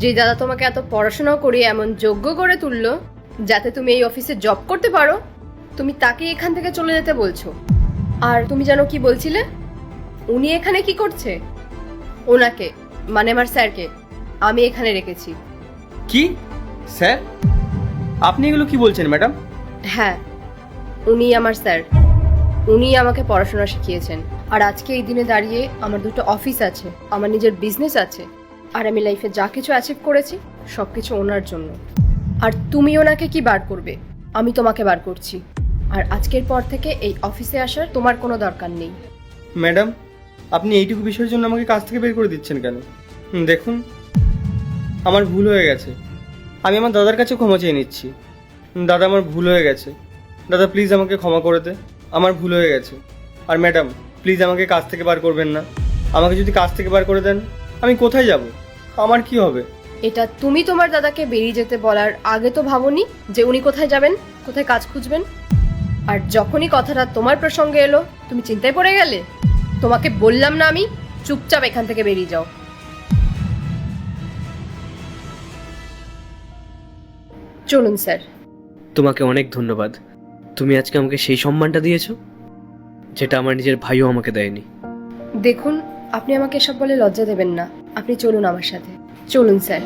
যে দাদা তোমাকে এত পড়াশোনা করিয়ে এমন যোগ্য করে তুললো যাতে তুমি এই অফিসে জব করতে পারো তুমি তাকে এখান থেকে চলে যেতে বলছো। আর তুমি জানো কি বলছিলে? উনি এখানে কি করছে? ওনাকে মানে আমার স্যারকে আমি এখানে রেখেছি। কি? স্যার? আপনি এগুলো কি বলছেন ম্যাডাম? হ্যাঁ উনি আমার স্যার। উনি আমাকে পড়াশোনা শিখিয়েছেন। আর আজকে এই দিনে দাঁড়িয়ে আমার দুটো অফিস আছে আমার নিজের বিজনেস আছে। আর আমি লাইফে যা কিছু অ্যাচিভ করেছি সব কিছু ওনার জন্য। আর তুমি ওনাকে কি বার করবে? আমি তোমাকে বার করছি। আর আজকের পর থেকে এই অফিসে আসার তোমার কোনো দরকার নেই। ম্যাডাম, আপনি এইটুকু বিষয়ের জন্য আমাকে কাজ থেকে বের করে দিচ্ছেন কেন? দেখুন, আমার ভুল হয়ে গেছে। আমি আমার দাদার কাছে ক্ষমা চেয়ে নিচ্ছি। দাদা আমার ভুল হয়ে গেছে। দাদা প্লিজ আমাকে ক্ষমা করে দে। আমার ভুল হয়ে গেছে। আর ম্যাডাম প্লিজ আমাকে কাজ থেকে বার করবেন না। আমাকে যদি কাজ থেকে বার করে দেন, আমি কোথায় যাব? আমার কি হবে? এটা তুমি তোমার দাদাকে বেরিয়ে যেতে বলার আগে তো ভাবোনি যে উনি কোথায় যাবেন কোথায় কাজ খুঁজবেন। আর যখনই কথাটা তোমার প্রসঙ্গে এলো তুমি চিন্তায় পড়ে গেলে? তোমাকে বললাম না আমি চুপচাপ এখান থেকে বেরিয়ে যাও। চলুন স্যার। তোমাকে অনেক ধন্যবাদ। তুমি আজকে আমাকে সেই সম্মানটা দিয়েছ যেটা আমার নিজের ভাইও আমাকে দেয়নি। দেখুন আপনি আমাকে এসব বলে লজ্জা দেবেন না। আপনি চলুন আমার সাথে। চলুন স্যার।